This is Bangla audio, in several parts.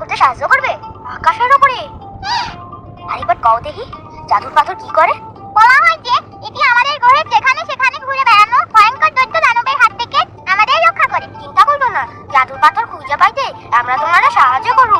করতে সাহায্য করবে? আকাশের উপরে আরেকবার কও দেখি জাদুর পাথর কি করে? বলা হয় যে এটি আমাদের গ্রহের যেখানে সেখানে ঘুরে বেড়ানো ভয়ঙ্কর দৈত্য দানবের হাত থেকে আমাদের রক্ষা করে। চিন্তা করব না জাদুর পাথর খুঁজে পাইতে আমরা তোমাদের সাহায্য করব।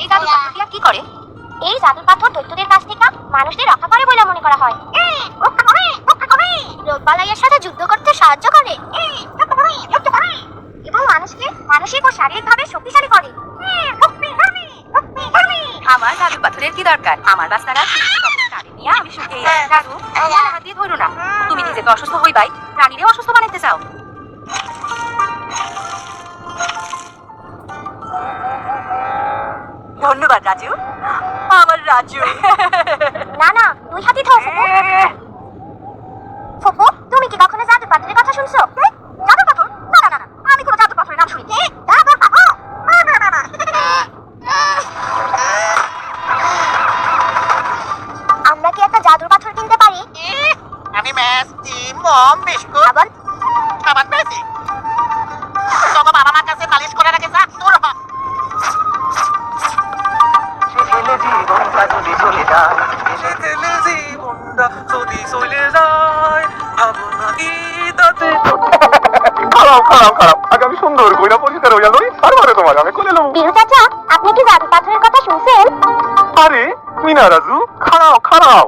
এই জাদু পাথর কি করে? এই জাদুর পাথর দৈত্যদের কাছ থেকে মানুষদের রক্ষা করে বলে মনে করা হয়। রোগবালাইয়ের সাথে যুদ্ধ করতে সাহায্য করে। এবং মানুষকে মানসিক ও শারীরিকভাবে শক্তিশালী করে। আমার জাদু পাথরের কি দরকার? আমার বাচ্চারা নিয়ে আমি যাই জাদু আমার হাত দিয়ে ধরো না। তুমি নিজেকে অসুস্থ হইবাই প্রাণীরে অসুস্থ বানাইতে চাও। ধন্যবাদ রাজু। আমার রাজু। না না দুই হাতি থাও ফুপু। ফুপু তুমি কি কখনো জাদু পাথরের কথা শুনছো? জাদুর পাথর? না না না আমি কোনো জাদু পাথরের নাম শুনিনি জাদুর পাথর? না, না, না, না। আমরা কি একটা জাদুর পাথর কিনতে পারি? আমি ম্যাচ ডিম মম বিস্কুট। আবার? খাবার পেয়েছি ছেলে জীবনটা যদি চলে যায় ভাবনা কি তাতে খারাপ খারাপ খারাপ। আগে আমি সুন্দর কইরা পরিষ্কার হইয়া লই তারপরে তোমার আমি কোলে লব। বিরু চাচা আপনি কি জাদুর পাথরের কথা শুনছেন? আরে মিনা রাজু? খারাপ খারাপ।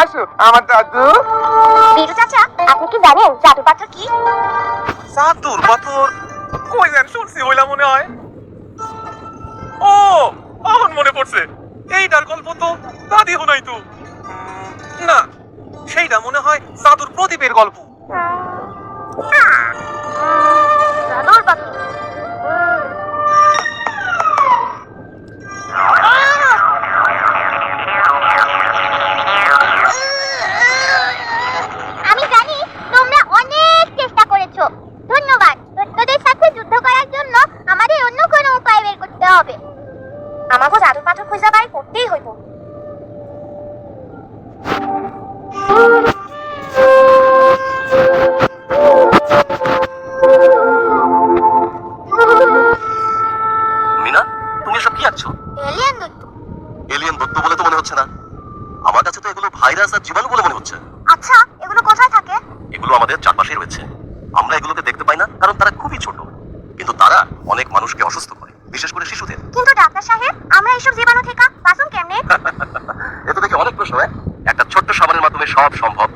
আসো আমার দাদু। বিরু চাচা জাদুর পাথর কই যেন শুনছি, হইলা মনে হয়। ও এখন মনে পড়ছে। এইটার গল্প তো দাদি হুনাই তো না সেইটা মনে হয় চাদুর প্রদীপের গল্প। জাদুর পাথর বাই করতেই হইব। মিনা তুমি এসব কি আঁকছো? এলিয়েন দৈত্য। এলিয়েন দত্ত বলে তো মনে হচ্ছে না। আমার কাছে তো এগুলো ভাইরাস আর জীবাণু বলে মনে হচ্ছে। আচ্ছা এগুলো কোথায় থাকে? এগুলো আমাদের চারপাশেই রয়েছে। আমরা এগুলোকে দেখতে পাই না কারণ তারা খুবই ছোট। কিন্তু তারা অনেক মানুষকে অসুস্থ করে। বিশেষ করে শিশুদের। কিন্তু ডাক্তার সাহেব আমরা এইসব জীবাণু থেকে বাঁচুন কেমনে? এ তো দেখি অনেক প্রশ্ন হ্যাঁ? একটা ছোট্ট সাবানের মাধ্যমে সব সম্ভব।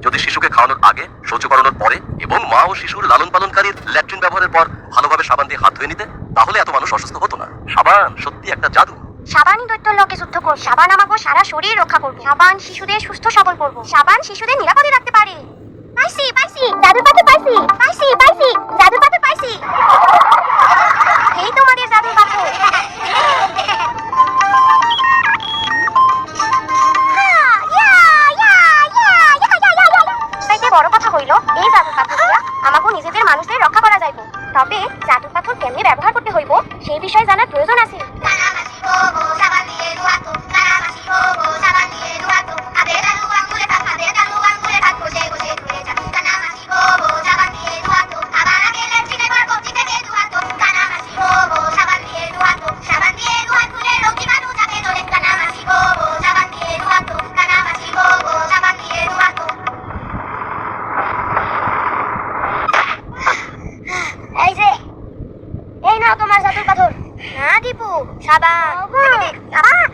যদি শিশুকে খাওয়ানোর আগে শৌচ করানোর পরে এবং মা ও শিশুর লালন পালনকারীর ল্যাট্রিন ব্যবহারের পর ভালোভাবে সাবান দিয়ে হাত ধুয়ে নিতে তাহলে এত মানুষ অসুস্থ হতো না। সাবান সত্যি একটা জাদু। সাবানই দৈত্যর লোকে যুদ্ধ করবে। সাবান আমাকে সারা শরীর রক্ষা করবে। সাবান শিশুদের সুস্থ সবল করব। সাবান শিশুদের নিরাপদে রাখতে পারে। দীপু সাবান সাবান সাবান